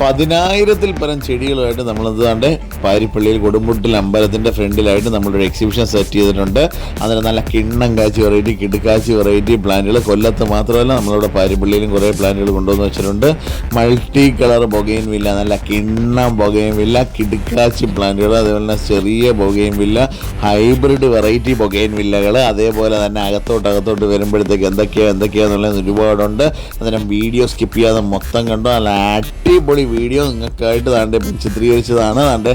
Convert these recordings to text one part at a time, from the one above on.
പതിനായിരത്തിൽ പരം ചെടികളുമായിട്ട് നമ്മൾ എന്താണ്ട് പാരിപ്പള്ളിയിൽ കൊടുമുട്ടിൽ അമ്പലത്തിന്റെ ഫ്രണ്ടിലായിട്ട് നമ്മളൊരു എക്സിബിഷൻ സെറ്റ് ചെയ്തിട്ടുണ്ട്. അതിന് നല്ല കിണ്ണം കാച്ചി വെറൈറ്റി കിടുക്കാച്ചി വെറൈറ്റി പ്ലാന്റുകൾ കൊല്ലത്ത് മാത്രമല്ല നമ്മളിവിടെ പാരിപ്പള്ളിയിലും കുറേ പ്ലാന്റുകൾ കൊണ്ടുവന്ന് വെച്ചിട്ടുണ്ട്. മൾട്ടി കളർ ബൊഗയും വില്ല നല്ല കിണ്ണം ബൊഗയും വില്ല കിടുക്കാച്ചി പ്ലാന്റുകൾ അതേപോലെ തന്നെ ചെറിയ ബൊഗയും വില്ല ഹൈബ്രിഡ് വെറൈറ്റി ബൊഗൈൻ വില്ലകൾ അതേപോലെ തന്നെ അകത്തോട്ട് അകത്തോട്ട് വരുമ്പോഴത്തേക്ക് എന്തൊക്കെയാണ് എന്തൊക്കെയാണെന്നുള്ളത് ഒരുപാടുണ്ട്. അന്നേരം വീഡിയോ സ്കിപ്പ് ചെയ്യാതെ മൊത്തം കണ്ടു? നല്ല അടിപൊളി വീഡിയോ നിങ്ങൾക്കായിട്ട് താണ്ടെ ചിത്രീകരിച്ചതാണ് താണ്ടെ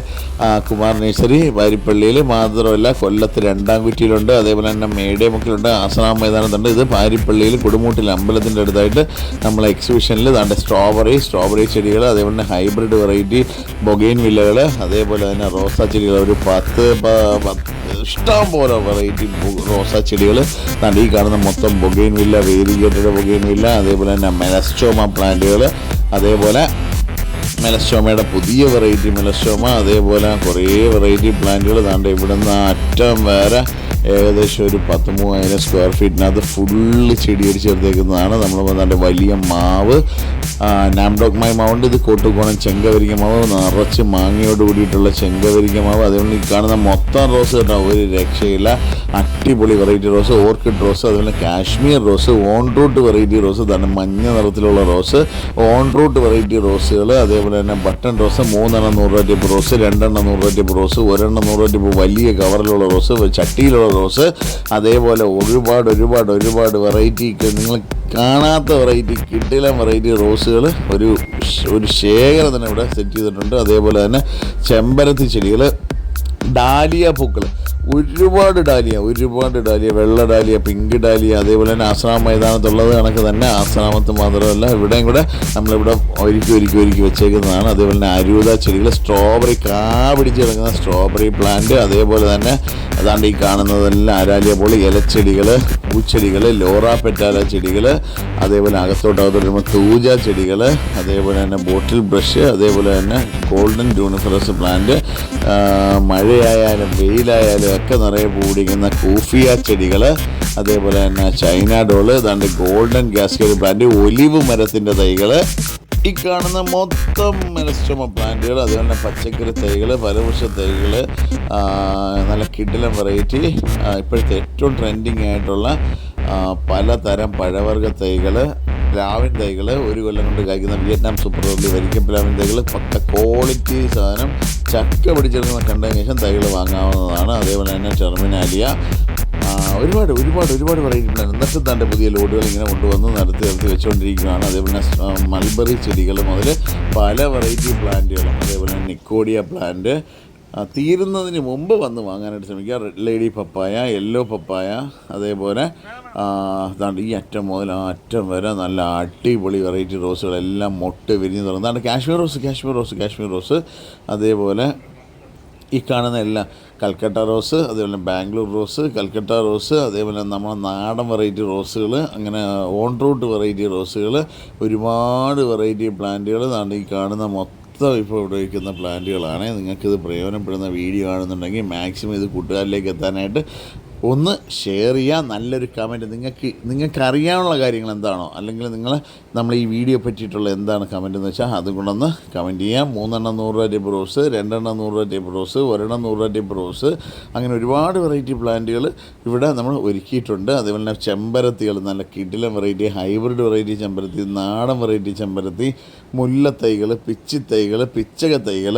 കുമാർ നേഴ്സറി വാരിപ്പള്ളിയിൽ മാത്രമല്ല കൊല്ലത്ത് രണ്ടാം കുറ്റിയിലുണ്ട്. അതേപോലെ തന്നെ മേടേമുക്കിലുണ്ട് ആസനാം മൈതാനത്തുണ്ട്. ഇത് പാരിപ്പള്ളിയിൽ കൊടുമൂട്ടിൽ അമ്പലത്തിന്റെ അടുത്തായിട്ട് നമ്മൾ എക്സിബിഷനിൽ താണ്ടെ സ്ട്രോബെറി സ്ട്രോബെറി ചെടികൾ അതേപോലെ തന്നെ ഹൈബ്രിഡ് വെറൈറ്റി ബൊഗൈൻ വില്ലകൾ അതേപോലെ തന്നെ റോസാ ചെടികൾ ഒരു പത്ത് ഇഷ്ടം പോലെ വെറൈറ്റി റോസാ ചെടികൾ ഈ കാണുന്ന മൊത്തം bougainvillea variegated bougainvillea അതേപോലെ തന്നെ മെലസ്റ്റോമ പ്ലാന്റുകൾ അതേപോലെ മെലസ്റ്റോമയുടെ പുതിയ വെറൈറ്റി മെലസ്റ്റോമ അതേപോലെ കുറേ വെറൈറ്റി പ്ലാന്റുകൾ താണ്ട് ഇവിടുന്ന് അറ്റം വരെ ഏകദേശം ഒരു പത്ത് മൂവായിരം സ്ക്വയർ ഫീറ്റിനകത്ത് ഫുള്ള് ചെടി അടിച്ചെടുത്തേക്കുന്നതാണ് നമ്മൾ വന്നാണ്ട് വലിയ മാവ് നാംഡോക്മായി മാവുണ്ട് ഇത് കോട്ടുകോണം ചെങ്കവരിക്ക മാവ് നിറച്ച് മാങ്ങയോട് കൂടിയിട്ടുള്ള ചെങ്കവരിക്ക മാവ്. ഈ കാണുന്ന മൊത്തം റോസ് കേട്ടോ ഒരു രക്ഷയില്ല. അടിപൊളി വെറൈറ്റി റോസ് ഓർക്കിഡ് റോസ് അതുപോലെ Kashmir rose own root variety rose തന്നെ മഞ്ഞ നിറത്തിലുള്ള റോസ്. ഓൺ റൂട്ട് വെറൈറ്റി റോസുകൾ അതേപോലെ തന്നെ ബട്ടൺ റോസ് മൂന്നെണ്ണം നൂറ് രൂപ ടിപ്പ് റോസ് രണ്ടെണ്ണം നൂറ് രൂപ ടിപ്പ് റോസ് ഒരെണ്ണം നൂറ് രൂപ ടിപ്പ് വലിയ കവറിലുള്ള റോസ് ചട്ടിയിലുള്ള റോസ്. അതേപോലെ ഒരുപാട് ഒരുപാട് ഒരുപാട് വെറൈറ്റി നിങ്ങൾ കാണാത്ത വെറൈറ്റി കിട്ടില്ല വെറൈറ്റി റോസുകൾ ഒരു ഒരു ശേഖരം തന്നെ ഇവിടെ സെറ്റ് ചെയ്തിട്ടുണ്ട്. അതേപോലെ തന്നെ ചെമ്പരത്തി ചെടികൾ ഡാലിയ പൂക്കൾ ഒരുപാട് ഡാലിയ ഒരുപാട് ഡാലിയ വെള്ള ഡാലിയ പിങ്ക് ഡാലിയ അതേപോലെ തന്നെ ആശ്രാമ മൈതാനത്തുള്ളത് കണക്ക് തന്നെ ആശ്രാമത്ത് മാത്രമല്ല ഇവിടെയും കൂടെ നമ്മളിവിടെ ഒരുക്കി ഒരുക്കി ഒരുക്കി വെച്ചേക്കുന്നതാണ്. അതേപോലെ തന്നെ അരൂത ചെടികൾ സ്ട്രോബെറി കാ പിടിച്ച് കിടക്കുന്ന സ്ട്രോബെറി പ്ലാന്റ് അതേപോലെ തന്നെ അതാണ്ട് ഈ കാണുന്നതെല്ലാം അരാലിയ പോലെ ഇലച്ചെടികൾ പൂച്ചെടികൾ ലോറ പെറ്റാല ചെടികൾ അതേപോലെ അകത്തോട്ടകത്ത് അകത്തോട്ട് വരുമ്പോൾ തൂജ ചെടികൾ അതേപോലെ തന്നെ ബോട്ടിൽ ബ്രഷ് അതേപോലെ തന്നെ ഗോൾഡൻ ജൂണിഫറസ് പ്ലാന്റ് മഴയായാലും വെയിലായാലും ഒക്കെ നിറയെ പൂടിക്കുന്ന കൂഫിയ ചെടികൾ അതേപോലെ തന്നെ ചൈന ഡോൾ അതാണ്ട് ഗോൾഡൻ ഗാസ്കറ്റ് ബ്രാൻഡ് ഒലിവ് മരത്തിന്റെ തൈകൾ ഈ കാണുന്ന മൊത്തം മെലസ്റ്റോമ പ്ലാന്റുകൾ അതുപോലെ പച്ചക്കറി തൈകൾ ഫലവൃക്ഷ തൈകൾ നല്ല കിഡിലം വെറൈറ്റി ഇപ്പോഴത്തെ ഏറ്റവും ട്രെൻഡിങ് ആയിട്ടുള്ള പലതരം പഴവർഗ തൈകൾ പ്ലാവിൻ തൈകൾ ഒരു കൊല്ലം കൊണ്ട് കഴിക്കുന്ന വിയറ്റ്നാം സൂപ്പർ പ്ലാവിൻ തൈകൾ പക്ക ക്വാളിറ്റി സാധനം. ചക്ക പിടിച്ചിരുന്ന കണ്ടതിന് ശേഷം തൈകൾ വാങ്ങാവുന്നതാണ്. അതേപോലെ തന്നെ ടെർമിനാലിയ. ഒരുപാട് ഒരുപാട് ഒരുപാട് പ്ലാന്റ് എന്നിട്ട് തന്റെ പുതിയ ലോഡുകൾ ഇങ്ങനെ കൊണ്ടുവന്ന് നിരത്തി നിരത്തി വെച്ചുകൊണ്ടിരിക്കുകയാണ്. അതേപോലെ മൾബറി ചെടികൾ മുതൽ പല വെറൈറ്റി പ്ലാന്റുകളും അതേപോലെ നിക്കോഡിയ പ്ലാന്റ് തീരുന്നതിന് മുമ്പ് വന്ന് വാങ്ങാനായിട്ട് ശ്രമിക്കുക ലേഡി പപ്പായ യെല്ലോ പപ്പായ അതേപോലെ ഈ അറ്റം മുതൽ ആ അറ്റം വരെ നല്ല അടിപൊളി വെറൈറ്റി റോസുകളെല്ലാം മൊട്ട് വിരിഞ്ഞ് തുറന്നു അതാണ് Kashmir rose Kashmir rose Kashmir rose അതേപോലെ ഈ കാണുന്ന എല്ലാം കൽക്കട്ട റോസ് അതേപോലെ ബാംഗ്ലൂർ റോസ് കൽക്കട്ട റോസ് അതേപോലെ നമ്മുടെ നാടൻ വെറൈറ്റി റോസുകൾ അങ്ങനെ ഓൺ റൂട്ട് വെറൈറ്റി റോസുകൾ ഒരുപാട് വെറൈറ്റി പ്ലാന്റുകൾ ഈ കാണുന്ന മൊത്തം ഇപ്പോൾ ഇവിടെ വയ്ക്കുന്ന പ്ലാന്റുകളാണ്. നിങ്ങൾക്കിത് പ്രയോജനപ്പെടുന്ന വീഡിയോ ആണെന്നുണ്ടെങ്കിൽ മാക്സിമം ഇത് കൂട്ടുകാരിലേക്ക് എത്താനായിട്ട് ഒന്ന് ഷെയർ ചെയ്യുക നല്ലൊരു കമന്റ് നിങ്ങൾക്ക് നിങ്ങൾക്ക് അറിയാനുള്ള കാര്യങ്ങൾ എന്താണോ അല്ലെങ്കിൽ നിങ്ങൾ നമ്മൾ ഈ വീഡിയോ പറ്റിയിട്ടുള്ള എന്താണ് കമന്റ് എന്ന് വെച്ചാൽ അതും കൊണ്ടൊന്ന് കമന്റ് ചെയ്യാം. മൂന്നെണ്ണം നൂറ് രൂപ ടിപ്പ് റോസ് രണ്ടെണ്ണം നൂറ് രൂപ ടിപ്പ് റോസ് ഒരെണ്ണം നൂറ് രൂപ ടിപ്പ് റോസ് അങ്ങനെ ഒരുപാട് വെറൈറ്റി പ്ലാന്റുകൾ ഇവിടെ നമ്മൾ ഒരുക്കിയിട്ടുണ്ട്. അതേപോലെ തന്നെ ചെമ്പരത്തികൾ നല്ല കിടിലം വെറൈറ്റി ഹൈബ്രിഡ് വെറൈറ്റി ചെമ്പരത്തി നാടൻ വെറൈറ്റി ചെമ്പരത്തി മുല്ലത്തൈകൾ പിച്ചിത്തൈകൾ പിച്ചക തൈകൾ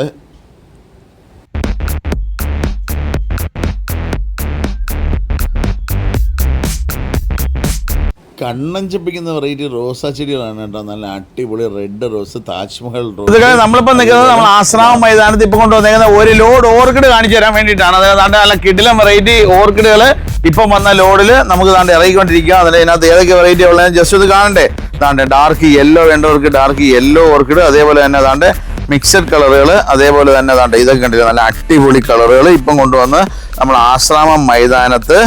കണ്ണഞ്ചപ്പിക്കുന്ന വെറൈറ്റി റോസാ ചെടികളാണ് കേട്ടോ. നല്ല അടിപൊളി റെഡ് റോസ് താജ്മഹൽ റോസ് ഇതൊക്കെ നമ്മളിപ്പോ നിൽക്കുന്നത് നമ്മൾ ആശ്രാമം മൈതാനത്ത് ഇപ്പൊ കൊണ്ടുവന്നേക്കുന്ന ഒരു ലോഡ് ഓർക്കിഡ് കാണിച്ചു തരാൻ വേണ്ടിയിട്ടാണ്. അതായത് നല്ല നല്ല കിടിലം വെറൈറ്റി ഓർക്കിഡുകൾ ഇപ്പം വന്ന ലോഡിൽ നമുക്ക് താണ്ട് ഇറങ്ങിക്കൊണ്ടിരിക്കുക അതിൽ ഇതിനകത്ത് ഏതൊക്കെ വെറൈറ്റി ഉള്ളത് ജസ്റ്റ് ഇത് കാണണ്ടേ? താണ്ട് ഡാർക്ക് യെല്ലോ വേണ്ടവർക്ക് ഡാർക്ക് യെല്ലോ ഓർക്കിഡ് അതേപോലെ തന്നെ താണ്ട് മിക്സഡ് കളറുകൾ അതേപോലെ തന്നെ താണ്ട് ഇതൊക്കെ കണ്ടില്ല? നല്ല അടിപൊളി കളറുകൾ ഇപ്പം കൊണ്ടുവന്ന് നമ്മൾ ആശ്രാമം മൈതാനത്ത്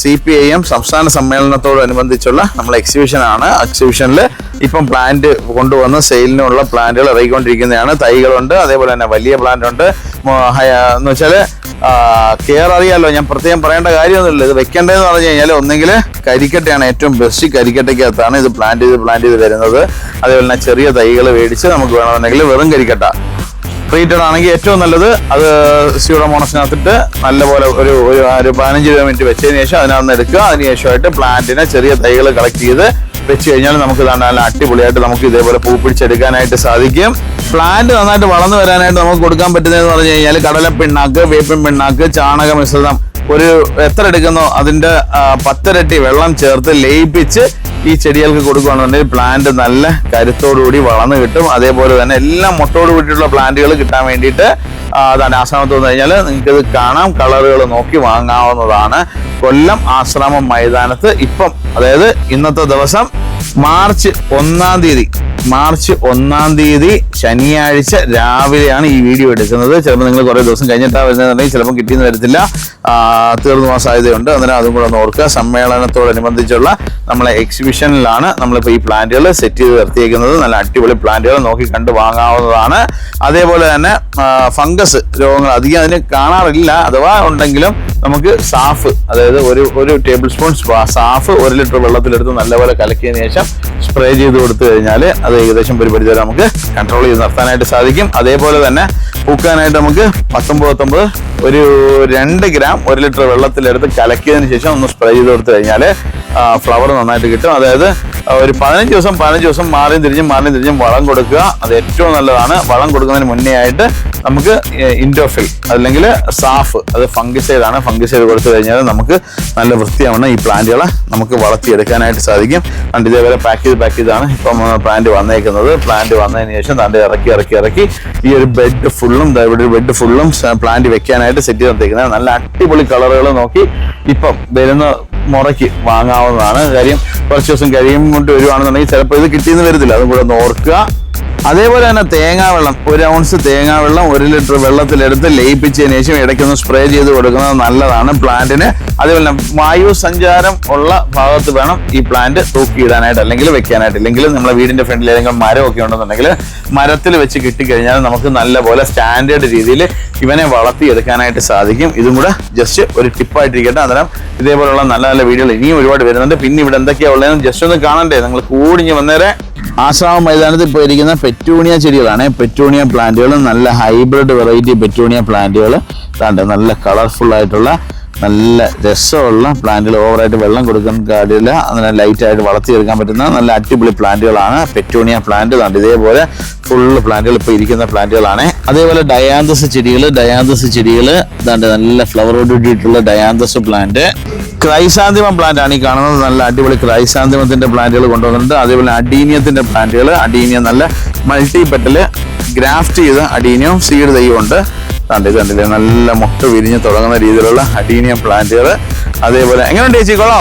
സി പി ഐ എം സംസ്ഥാന സമ്മേളനത്തോടനുബന്ധിച്ചുള്ള നമ്മൾ എക്സിബിഷൻ ആണ്. എക്സിബിഷനിൽ ഇപ്പം പ്ലാന്റ് കൊണ്ടുവന്ന് സെയിലിനുള്ള പ്ലാന്റുകൾ ഇറങ്ങിക്കൊണ്ടിരിക്കുന്നതാണ്. തൈകളുണ്ട് അതേപോലെ തന്നെ വലിയ പ്ലാന്റ് ഉണ്ട്. എന്ന് വെച്ചാൽ കെയർ അറിയാലോ ഞാൻ പ്രത്യേകം പറയേണ്ട കാര്യമൊന്നുമില്ല. ഇത് വെക്കേണ്ടതെന്ന് പറഞ്ഞു കഴിഞ്ഞാൽ ഒന്നെങ്കിൽ കരിക്കട്ടയാണ് ഏറ്റവും ബെസ്റ്റ് കരിക്കട്ടയ്ക്കകത്താണ് ഇത് പ്ലാന്റ് ചെയ്ത് പ്ലാന്റ് ചെയ്ത് വരുന്നത്. അതേപോലെ തന്നെ ചെറിയ തൈകൾ മേടിച്ച് നമുക്ക് വേണമെന്നുണ്ടെങ്കിൽ വെറും കരിക്കട്ട. ട്രീറ്റഡ് ആണെങ്കിൽ ഏറ്റവും നല്ലത് അത് സ്യൂഡോമോണസിനകത്തിട്ട് നല്ലപോലെ ഒരു ഒരു ഒരു പതിനഞ്ച് രൂപ മിനിറ്റ് വെച്ചതിന് ശേഷം അതിനകത്ത് എടുക്കുക. അതിന് ശേഷമായിട്ട് പ്ലാന്റിനെ ചെറിയ തൈകൾ കളക്ട് ചെയ്ത് വെച്ച് കഴിഞ്ഞാൽ നമുക്ക് നല്ല അടിപൊളിയായിട്ട് നമുക്ക് ഇതേപോലെ പൂ പിടിച്ചെടുക്കാനായിട്ട് സാധിക്കും. പ്ലാന്റ് നന്നായിട്ട് വളർന്നു വരാനായിട്ട് നമുക്ക് കൊടുക്കാൻ പറ്റുന്നതെന്ന് പറഞ്ഞു കഴിഞ്ഞാൽ കടല പിണ്ണാക്ക് വേപ്പിൻ പിണ്ണാക്ക് ചാണക മിശ്രിതം. ഒരു എത്ര എടുക്കുന്നോ പത്തരട്ടി പത്തിരട്ടി വെള്ളം ചേർത്ത് ലയിപ്പിച്ച് ഈ ചെടികൾക്ക് കൊടുക്കുകയാണെന്നുണ്ടെങ്കിൽ പ്ലാന്റ് നല്ല കരുത്തോടുകൂടി വളർന്നു കിട്ടും. അതേപോലെ തന്നെ എല്ലാം മുട്ടോട് കൂടിയിട്ടുള്ള പ്ലാന്റുകൾ കിട്ടാൻ വേണ്ടിയിട്ട് അതാണ് ആശ്രമത്ത് വന്നു കഴിഞ്ഞാൽ നിങ്ങൾക്കിത് കാണാം. കളറുകൾ നോക്കി വാങ്ങാവുന്നതാണ്. കൊല്ലം ആശ്രമം മൈതാനത്ത് ഇപ്പം അതായത് ഇന്നത്തെ ദിവസം മാർച്ച് ഒന്നാം തീയതി മാർച്ച് ഒന്നാം തീയതി ശനിയാഴ്ച രാവിലെയാണ് ഈ വീഡിയോ എടുക്കുന്നത്. ചിലപ്പോൾ നിങ്ങൾ കുറേ ദിവസം കഴിഞ്ഞിട്ടാണ് വരുന്നതെന്നുണ്ടെങ്കിൽ ചിലപ്പോൾ കിട്ടിയെന്ന് വരത്തില്ല. തീർന്നു പോകാൻ സാധ്യതയുണ്ട് അന്നേരം അതും കൂടെ ഒന്ന് ഓർക്കുക. സമ്മേളനത്തോടനുബന്ധിച്ചുള്ള നമ്മളെ എക്സിബിഷനിലാണ് നമ്മളിപ്പോൾ ഈ പ്ലാന്റുകൾ സെറ്റ് ചെയ്ത് നിർത്തിയേക്കുന്നത്. നല്ല അടിപൊളി പ്ലാന്റുകൾ നോക്കി കണ്ട് വാങ്ങാവുന്നതാണ്. അതേപോലെ തന്നെ ഫംഗസ് രോഗങ്ങൾ അധികം അതിന് കാണാറില്ല. അഥവാ ഉണ്ടെങ്കിലും നമുക്ക് സാഫ് അതായത് ഒരു ഒരു ടേബിൾ സ്പൂൺ സാഫ് ഒരു ലിറ്റർ വെള്ളത്തിലെടുത്ത് നല്ലപോലെ കലക്കിയതിന് ശേഷം സ്പ്രേ ചെയ്ത് കൊടുത്തു കഴിഞ്ഞാൽ അത് ഏകദേശം ഒരു പരിധി വരെ നമുക്ക് കൺട്രോൾ ചെയ്ത് നിർത്താനായിട്ട് സാധിക്കും. അതേപോലെ തന്നെ പൂക്കാനായിട്ട് നമുക്ക് പത്തൊമ്പത് പത്തൊമ്പത് ഒരു രണ്ട് ഗ്രാം ഒരു ലിറ്റർ വെള്ളത്തിലെടുത്ത് കലക്കിയതിന് ശേഷം ഒന്ന് സ്പ്രേ ചെയ്ത് കൊടുത്തു കഴിഞ്ഞാൽ ഫ്ലവർ നന്നായിട്ട് കിട്ടും. അതായത് ഒരു പതിനഞ്ച് ദിവസം പതിനഞ്ച് ദിവസം മാറിയും തിരിഞ്ഞും മാറിയും തിരിഞ്ഞും വളം കൊടുക്കുക. അത് ഏറ്റവും നല്ലതാണ്. വളം കൊടുക്കുന്നതിന് മുന്നേ ആയിട്ട് നമുക്ക് ഇൻഡോഫിൽ അല്ലെങ്കിൽ സാഫ് അത് ഫംഗിസൈഡ് ആണ്. ഫംഗിസൈഡ് കൊടുത്തു കഴിഞ്ഞാൽ നമുക്ക് നല്ല വൃത്തിയാവണം ഈ പ്ലാന്റുകളെ നമുക്ക് വളർത്തിയെടുക്കാനായിട്ട് സാധിക്കും. കണ്ട് ഇതേപോലെ പാക്ക് ചെയ്ത് പാക്ക് ചെയ്താണ് ഇപ്പം പ്ലാന്റ് വന്നേക്കുന്നത്. പ്ലാന്റ് വന്നതിന് ശേഷം തണ്ട് ഇറക്കി ഇറക്കി ഇറക്കി ഈ ഒരു ബെഡ് ഫുള്ളും ഇവിടെ ഒരു ബെഡ് ഫുള്ളും പ്ലാന്റ് വെക്കാനായിട്ട് സെറ്റ് ചെയ്ത് നിർത്തിക്കുന്നത് നല്ല അടിപൊളി കളറുകൾ നോക്കി ഇപ്പം വരുന്ന മുറയ്ക്ക് വാങ്ങാവുന്നതാണ് കാര്യം. കുറച്ച് ദിവസം കഴിയും കൊണ്ട് വരുവാണെന്നുണ്ടെങ്കിൽ ചിലപ്പോൾ ഇത് കിട്ടിയെന്ന് വരത്തില്ല. അതും കൂടെ ഒന്ന് ഓർക്കുക. അതേപോലെ തന്നെ തേങ്ങാ വെള്ളം. ഒരു ഔൺസ് തേങ്ങാ വെള്ളം ഒരു ലിറ്റർ വെള്ളത്തിലെടുത്ത് ലയിപ്പിച്ചതിന് ശേഷം ഇടയ്ക്കൊന്ന് സ്പ്രേ ചെയ്ത് കൊടുക്കുന്നത് നല്ലതാണ് പ്ലാന്റിന് അതേപോലെ വായു സഞ്ചാരം ഉള്ള ഭാഗത്ത് വേണം ഈ പ്ലാന്റ് തൂക്കിയിടാനായിട്ട് അല്ലെങ്കിൽ വെക്കാനായിട്ട്. ഇല്ലെങ്കിൽ നമ്മുടെ വീടിന്റെ ഫ്രണ്ടിൽ ഏതെങ്കിലും ഒക്കെ ഉണ്ടെന്നുണ്ടെങ്കിൽ മരത്തിൽ വെച്ച് കിട്ടിക്കഴിഞ്ഞാൽ നമുക്ക് നല്ലപോലെ സ്റ്റാൻഡേർഡ് രീതിയിൽ ഇവനെ വളർത്തിയെടുക്കാനായിട്ട് സാധിക്കും. ഇതും കൂടെ ജസ്റ്റ് ഒരു ടിപ്പായിട്ടിരിക്കട്ടെ അന്നേരം ഇതേപോലുള്ള നല്ല നല്ല വീഡിയോകൾ ഇനിയും ഒരുപാട് വരുന്നുണ്ട്. പിന്നെ ഇവിടെ എന്തൊക്കെയാ ഉള്ളതെന്ന് ജസ്റ്റ് ഒന്ന് കാണണ്ടേ? നിങ്ങൾ കൂടിഞ്ഞ് വന്നേരെ. ആശ്രാമം മൈതാനത്തിൽ പോയിരിക്കുന്ന പെറ്റൂണിയ ചെടികളാണ്. പെറ്റൂണിയ പ്ലാന്റുകൾ നല്ല ഹൈബ്രിഡ് വെറൈറ്റി പെറ്റൂണിയ പ്ലാന്റുകൾ. കണ്ട് നല്ല കളർഫുൾ ആയിട്ടുള്ള നല്ല രസമുള്ള പ്ലാന്റുകൾ ഓവറായിട്ട് വെള്ളം കൊടുക്കാൻ കാര്യമില്ല അങ്ങനെ ലൈറ്റായിട്ട് വളർത്തിയെടുക്കാൻ പറ്റുന്ന നല്ല അടിപൊളി പ്ലാന്റുകളാണ് പെറ്റോണിയ പ്ലാന്റ് കണ്ട് ഇതേപോലെ ഫുള്ള് പ്ലാന്റുകൾ ഇപ്പോൾ ഇരിക്കുന്ന പ്ലാന്റുകളാണ് അതേപോലെ ഡയാന്തസ് ചെടികൾ ഡയാന്തസ് ചെടികൾ ഇതാണ്ട് നല്ല ഫ്ലവറോട് കൂടിയിട്ടുള്ള ഡയാന്തസ് പ്ലാന്റ് ക്രൈസാന്തിമം പ്ലാന്റ് ആണ് ഈ കാണുന്നത്. നല്ല അടിപൊളി ക്രൈസാന്തിമത്തിന്റെ പ്ലാന്റുകൾ കൊണ്ടുവന്നിട്ടുണ്ട്. അതേപോലെ അഡീനിയത്തിന്റെ പ്ലാന്റുകൾ അഡീനിയം നല്ല മൾട്ടി ഗ്രാഫ്റ്റ് ചെയ്ത അഡീനിയം സീഡ് തൈയുണ്ട് കണ്ട് കണ്ടില്ലേ? നല്ല മുട്ട വിരിഞ്ഞ് തുടങ്ങുന്ന രീതിയിലുള്ള അഡീനിയം പ്ലാന്റുകൾ. അതേപോലെ എങ്ങനെയുണ്ട് ചേച്ചി കൊള്ളോ